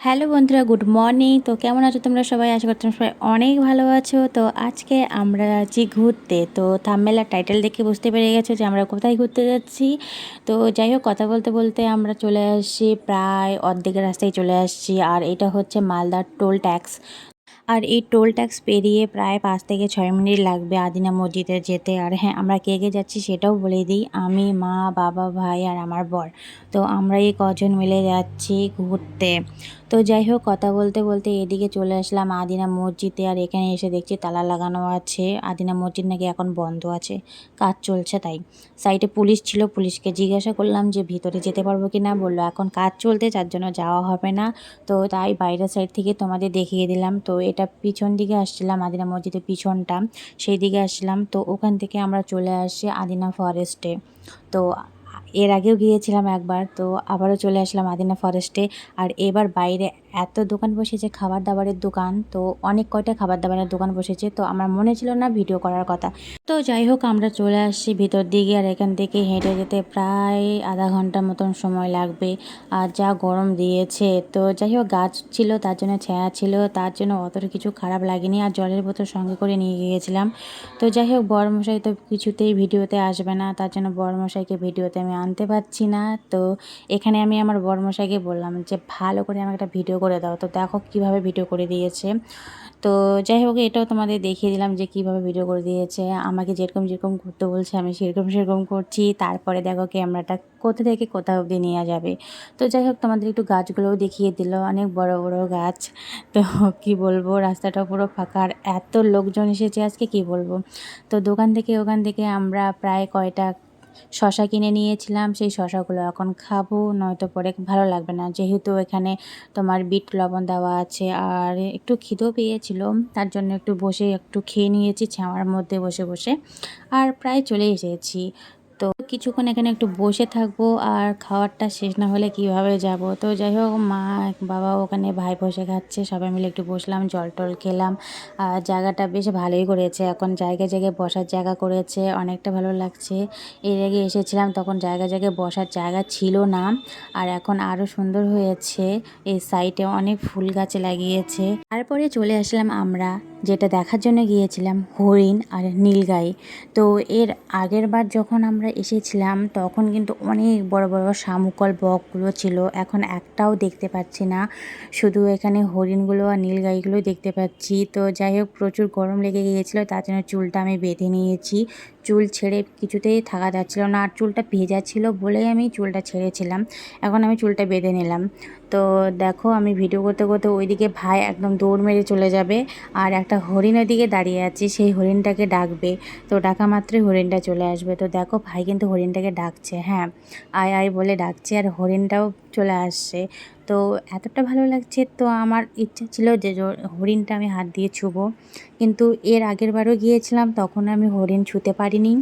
Hello বন্ধুরা, good morning. তো কেমন আছো তোমরা সবাই? আশা করছি সবাই অনেক ভালো আছো। তো আজকে আমরা যাচ্ছি ঘুরতে। তো থামমেলার টাইটেল দেখে বুঝতে পেরে গেছো যে আমরা কোথায় ঘুরতে যাচ্ছি। তো যাই হোক, কথা বলতে বলতে আমরা চলে আসছি, প্রায় অর্ধেকের রাস্তায় চলে আসছি। আর এটা হচ্ছে মালদার টোল ট্যাক্স। আর এই টোল ট্যাক্স পেরিয়ে প্রায় পাঁচ থেকে ছয় মিনিট লাগবে আদিনা মসজিদে যেতে। আর হ্যাঁ আমরা কে কে যাচ্ছি সেটাও বলে দিই। আমি, মা, বাবা, ভাই আর আমার বর। তো আমরা এই কজন মিলে যাচ্ছি ঘুরতে। তো যাই হোক, কথা বলতে বলতে এদিকে চলে আসলাম আদিনা মসজিদে। আর এখানে এসে দেখছি তালা লাগানো আছে। আদিনা মসজিদ নাকি এখন বন্ধ আছে, কাজ চলছে তাই। সাইডে পুলিশ ছিল, পুলিশকে জিজ্ঞাসা করলাম যে ভিতরে যেতে পারব কি না বলল, এখন কাজ চলতে যার জন্য যাওয়া হবে না। তো তাই বাইরের সাইড থেকে তোমাদের দেখিয়ে দিলাম। তো এটা পিছন দিকে আসছিলাম, আদিনা মসজিদের পিছনটা। সেই দিকে আসছিলাম। তো ওখান থেকে আমরা চলে আসছি আদিনা ফরেস্টে তো এর আগেও গিয়েছিলাম একবার তো আবারও চলে আসলাম আদিনা ফরেস্টে আর এবার বাইরে এত দোকান বসেছে খাবার দাবারের দোকান, তো অনেক কয়টা খাবার দাবারের দোকান বসেছে, তো আমার মনে ছিল না ভিডিও করার কথা। তো যাই হোক, আমরা চলে আসছি ভিতর দিকে, আর এখান থেকে হেঁটে যেতে প্রায় আধা ঘণ্টার মতন সময় লাগবে, আর যা গরম দিয়েছে। তো যাই হোক, গাছ ছিল, তার জন্য ছায়া ছিল, তার জন্য অতটা কিছু খারাপ লাগেনি, আর জলের বোতল সঙ্গে করে নিয়ে গিয়েছিলাম। তো যাই হোক বড়মশাই তো কিছুতেই ভিডিওতে আসবে না, তার জন্য বড়মশাইকে ভিডিওতে আমি আনতে পারছি না। তো এখানে আমি আমার বড়মশাইকে বললাম যে, ভালো করে আমাকে একটা ভিডিও করে দাও। তো দেখো কীভাবে ভিডিও করে দিয়েছে। তো যাই হোক, এটাও তোমাদের দেখিয়ে দিলাম যে কীভাবে ভিডিও করে দিয়েছে। আমাকে যেরকম যেরকম করতে বলছে, আমি সেরকম সেরকম করছি। তারপরে দেখো ক্যামেরাটা কোথা থেকে কোথাও অবধি নেওয়া যাবে। তো যাই হোক, তোমাদের একটু গাছগুলোও দেখিয়ে দিল। অনেক বড় বড় গাছ। তো কি বলব রাস্তাটা পুরো ফাঁকা। আর এত লোকজন এসেছে আজকে, কি বলব? তো দোকান থেকে ওখান থেকে আমরা প্রায় কয়টা শশা কিনে নিয়েছিলাম, সেই শশাগুলো এখন খাব, নয়তো পরে ভালো লাগবে না। যেহেতু এখানে তোমার বিট লবণ দেওয়া আছে আর একটু খিদেও পেয়েছিল, তার জন্য একটু বসে একটু খেয়ে নিয়েছি ছাওয়ার মধ্যে বসে বসে। আর প্রায় চলে এসেছি। তো কিছুক্ষণ এখানে একটু বসে থাকব আর খাওয়ারটা শেষ না হলে কীভাবে যাব? তো যাই হোক, মা, বাবা ওখানে ভাই বসে খাচ্ছে, সবাই মিলে একটু বসলাম, জল টল খেলাম। আর জায়গাটা বেশ ভালোই করেছে। এখন জায়গায় জায়গায় বসার জায়গা করেছে, অনেকটা ভালো লাগছে। এর আগে এসেছিলাম তখন জায়গায় জায়গায় বসার জায়গা ছিল না। আর এখন আরও সুন্দর হয়েছে। এই সাইডে অনেক ফুল গাছ লাগিয়েছে। তারপরে চলে আসলাম আমরা। যেটা দেখার জন্য গিয়েছিলাম, হরিণ আর নীলগাই। তো এর আগের বার যখন আমরা এসেছিলাম, তখন কিন্তু অনেক বড় বড় শামুকল বকগুলো ছিল। এখন একটাও দেখতে পাচ্ছি না। শুধু এখানে হরিণগুলো আর নীলগাইগুলোই দেখতে পাচ্ছি। তো যাই হোক, প্রচুর গরম লেগে গিয়েছিল, তার জন্য চুলটা আমি বেঁধে নিয়েছি। চুল ছেড়ে কিছুতেই থাকা যাচ্ছিল না, আর চুলটা ভেজা ছিল বলেই আমি চুলটা ছেড়েছিলাম। এখন আমি চুলটা বেঁধে নিলাম। তো দেখো, আমি ভিডিও করতে করতে ওইদিকে ভাই একদম দৌড় মেরে চলে যাবে। আর একটা হরিণ ওইদিকে দাঁড়িয়ে আছে, সেই হরিণটাকে ডাকবে। তো ডাকা মাত্রই হরিণটা চলে আসবে। তো দেখো ভাই কিন্তু হরিণটাকে ডাকছে হ্যাঁ। আয় আয় বলে ডাকছে আর হরিণটাও চলে আসছে। তো এতটা ভালো লাগছে, তো আমার ইচ্ছা ছিল যে হরিণটা আমি হাত দিয়ে ছুবো। কিন্তু এর আগের বারও গিয়েছিলাম, তখন আমি হরিণ ছুতে পারিনি।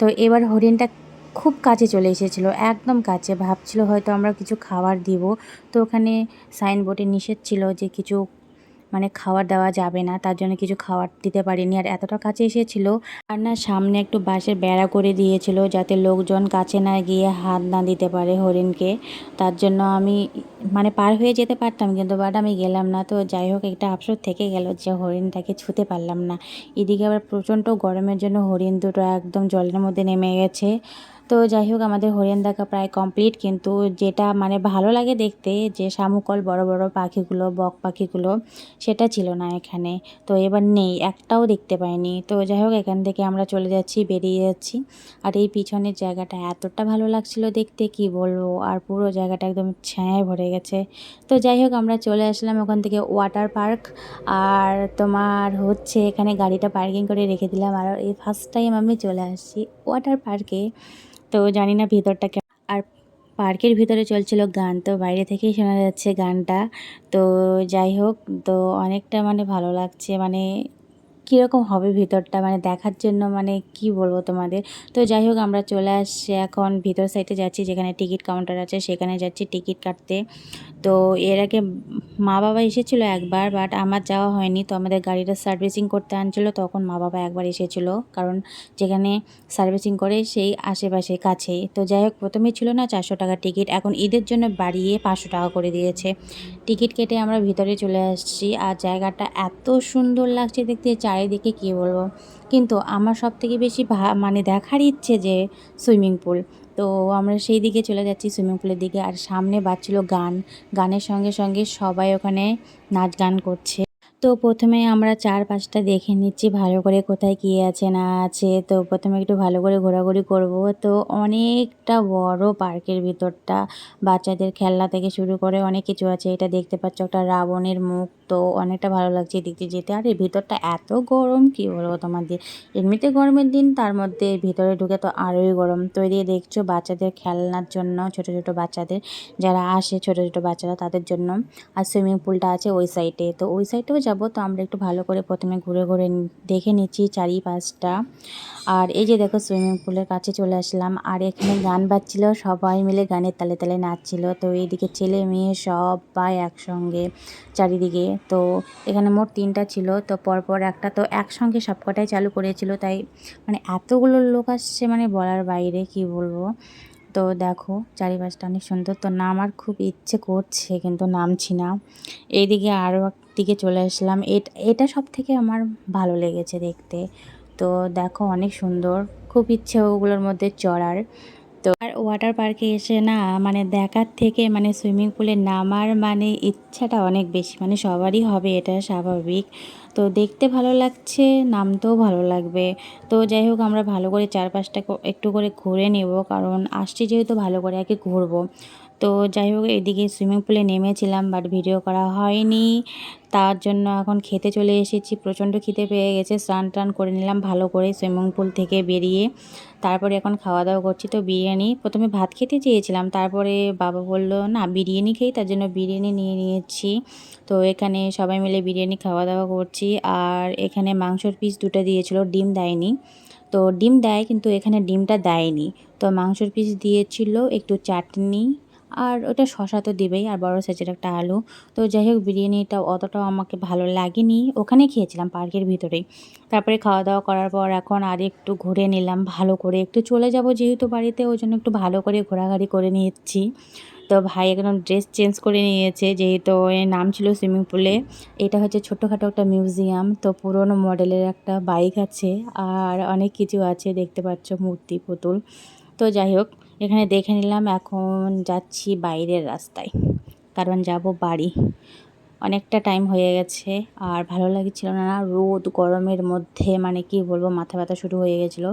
তো এবার হরিণটা খুব কাছে চলে এসেছিল, একদম কাছে। ভাবছিল হয়তো আমরা কিছু খাবার দিব। তো ওখানে সাইনবোর্ডে নিষেধ ছিল যে কিছু মানে খাবার দেওয়া যাবে না, তার জন্য কিছু খাবার দিতে পারিনি। আর এতটা কাছে এসেছিল, আর না, সামনে একটু বাঁশের বেড়া করে দিয়েছিল যাতে লোকজন কাছে না গিয়ে হাত না দিতে পারে হরিণকে। তার জন্য আমি মানে পার হয়ে যেতে পারতাম, কিন্তু বাট আমি গেলাম না। তো যাই হোক, একটা আফসোস থেকে গেল যে হরিণটাকে ছুতে পারলাম না। এদিকে আবার প্রচণ্ড গরমের জন্য হরিণ দুটো একদম জলের মধ্যে নেমে গেছে। তো যাই হোক, আমাদের হরিণ দেখা প্রায় কমপ্লিট কিন্তু যেটা মানে ভালো লাগে দেখতে যে শামুকল বড় বড় পাখিগুলো, বক পাখিগুলো, সেটা ছিল না এখানে। তো এবার নেই, একটাও দেখতে পাইনি। তো যাই হোক, এখান থেকে আমরা চলে যাচ্ছি, বেরিয়ে যাচ্ছি। আর এই পিছনের জায়গাটা এতটা ভালো লাগছিল দেখতে, কি বলব? আর পুরো জায়গাটা একদম ছায়ায় ভরে গেছে। তো যাই হোক, আমরা চলে আসলাম ওখান থেকে ওয়াটার পার্ক আর তোমার হচ্ছে এখানে গাড়িটা পার্কিং করে রেখে দিলাম। আর এই ফার্স্ট টাইম আমি চলে আসছি ওয়াটার পার্কে তো জানি না ভিতরটা আর পার্কের ভিতরে চলছিল গান, তো বাইরে থেকেই শোনা যাচ্ছে গানটা। তো যাই হোক, তো অনেকটা মানে ভালো লাগছে। মানে কীরকম হবে ভিতরটা? মানে দেখার জন্য মানে কি বলব তোমাদের? তো যাই হোক আমরা চলে আসছি এখন ভিতর সাইডে যাচ্ছি, যেখানে টিকিট কাউন্টার আছে, সেখানে যাচ্ছি টিকিট কাটতে। তো এর আগে মা বাবা এসেছিল একবার বাট আমার যাওয়া হয়নি। তো আমাদের গাড়িটা সার্ভিসিং করতে আনছিলো, তখন মা বাবা একবার এসেছিল। কারণ যেখানে সার্ভিসিং করে, সেই আশেপাশে কাছেই। তো যাই হোক প্রথমে ছিল না চারশো টাকা টিকিট এখন ঈদের জন্য বাড়িয়ে পাঁচশো টাকা করে দিয়েছে। টিকিট কেটে আমরা ভিতরে চলে আসছি, আর জায়গাটা এত সুন্দর লাগছে দেখতে চারিদিকে কী বলব? কিন্তু আমার সব থেকে বেশি মানে দেখার ইচ্ছে যে সুইমিং পুল। তো আমরা সেই দিকে চলে যাচ্ছি সুইমিং পুলের দিকে আর সামনে বাজছিল গান। গানের সঙ্গে সঙ্গে সবাই ওখানে নাচ গান করছে। তো প্রথমে আমরা চার পাঁচটা দেখে নিচ্ছি ভালো করে কোথায় কী আছে, না আছে। তো প্রথমে একটু ভালো করে ঘোরাঘুরি করব। তো অনেকটা বড় পার্কের ভিতরটা। বাচ্চাদের খেলনা থেকে শুরু করে অনেক কিছু আছে। এটা দেখতে পাচ্ছ একটা রাবণের মুখ। তো অনেকটা ভালো লাগছে দেখতে যেতে। আর এই ভিতরটা এত গরম, কী বলব তোমাদের? এমনিতে গরমের দিন, তার মধ্যে ভিতরে ঢুকে তো আরোই গরম। তো এদিকে দেখছ বাচ্চাদের খেলনার জন্য, ছোট ছোট বাচ্চাদের, যারা আসে ছোট ছোট বাচ্চারা, তাদের জন্য। আর সুইমিং পুলটা আছে ওই সাইডে তো ওই সাইডেও যাব, তো আমরা একটু ভালো করে প্রথমে ঘুরে ঘুরে দেখে নিচ্ছি চারিপাশটা। আর এই যে দেখো সুইমিং পুলের কাছে চলে আসলাম। আর এখানে গান বাজছিল, সবাই মিলে গানের তালে তালে নাচছিল। তো এইদিকে ছেলে মেয়ে সবাই একসঙ্গে চারিদিকে তো এখানে মোট তিনটা ছিল। তো পরপর একটা তো একসঙ্গে সবকটাই চালু করেছিল। তাই মানে এতগুলো লোক আসছে মানে বলার বাইরে, কি বলব? তো দেখো, চারিপাশটা অনেক সুন্দর। তো নামার খুব ইচ্ছে করছে, কিন্তু নামছি না। এইদিকে আরও দিকে চলে আসলাম। এটা সব থেকে আমার ভালো লেগেছে দেখতে। তো দেখো, অনেক সুন্দর। খুব ইচ্ছে ওগুলোর মধ্যে চড়ার। তো আর ওয়াটার পার্কে এসে না মানে দেখার থেকে মানে সুইমিং পুলে নামার মানে ইচ্ছাটা অনেক বেশি। মানে সবারই হবে, এটা স্বাভাবিক। তো দেখতে ভালো লাগছে, নামতেও ভালো লাগবে। তো যাই হোক, আমরা ভালো করে চারপাশটা একটু করে ঘুরে নেব, কারণ আসছি যেহেতু ভালো করে আগে ঘুরবো। তো যাই হোক, এদিকে সুইমিং পুলে নেমেছিলাম বাট ভিডিও করা হয়নি। তার জন্য এখন খেতে চলে এসেছি। প্রচণ্ড খিদে পেয়ে গেছে। স্নান টান করে নিলাম ভালো করে সুইমিং পুল থেকে বেরিয়ে। তারপরে এখন খাওয়া দাওয়া করছি তো বিরিয়ানি। প্রথমে ভাত খেতে চেয়েছিলাম, তারপরে বাবা বলল, না, বিরিয়ানি খেয়ে তার জন্য বিরিয়ানি নিয়ে নিয়েছি। তো এখানে সবাই মিলে বিরিয়ানি খাওয়া দাওয়া করছি। আর এখানে মাংসর পিস দুটো দিয়েছিল, ডিম দেয়নি। তো ডিম দেয়, কিন্তু এখানে ডিমটা দেয়নি। তো মাংসর পিস দিয়েছিল একটু চাটনি আর ওটা শশা তো দেবেই, আর বড় সাইজের একটা আলু। তো যাই হোক বিরিয়ানিটা অতটাও আমাকে ভালো লাগেনি। ওখানে খেয়েছিলাম পার্কের ভিতরেই। তারপরে খাওয়া দাওয়া করার পর এখন আর একটু ঘুরে নিলাম, ভালো করে। একটু চলে যাব যেহেতু বাড়িতে, ওই জন্য একটু ভালো করে ঘোরাঘুরি করে নিচ্ছি তো ভাই একদম ড্রেস চেঞ্জ করে নিয়েছে, যেহেতু নাম ছিল সুইমিং পুলে। এটা হচ্ছে ছোটোখাটো একটা মিউজিয়াম, তো পুরনো মডেলের একটা বাইক আছে, আর অনেক কিছু আছে, দেখতে পাচ্ছ মূর্তি পুতুল। তো যাই হোক, এখানে দেখে নিলাম এখন যাচ্ছি বাইরের রাস্তায়, কারণ যাব বাড়ি। অনেকটা টাইম হয়ে গেছে, আর ভালো লাগছিল না রোদ, গরমের মধ্যে মানে কি বলব, মাথা ব্যথা শুরু হয়ে গেছিল।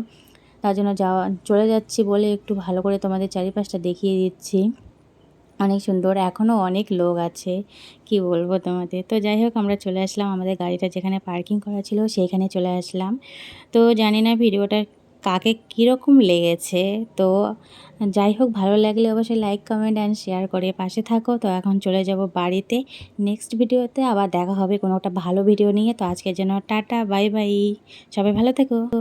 তার জন্য যাওয়া, চলে যাচ্ছি বলে একটু ভালো করে তোমাদের চারিপাশটা দেখিয়ে দিচ্ছি। অনেক সুন্দর এখনও অনেক লোক আছে, কি বলব তোমাদের। তো যাই হোক, আমরা চলে আসলাম আমাদের গাড়িটা যেখানে পার্কিং করা ছিল, সেইখানে চলে আসলাম। তো জানি না ভিডিওটা কাকে কীরকম লেগেছে? তো যাই হোক, ভালো লাগলে অবশ্যই লাইক কমেন্ট অ্যান্ড শেয়ার করে পাশে থাকো। তো এখন চলে যাব বাড়িতে। নেক্সট ভিডিওতে আবার দেখা হবে কোনো একটা ভালো ভিডিও নিয়ে। তো আজকের জন্য টাটা বাই বাই সবাই ভালো থেকো।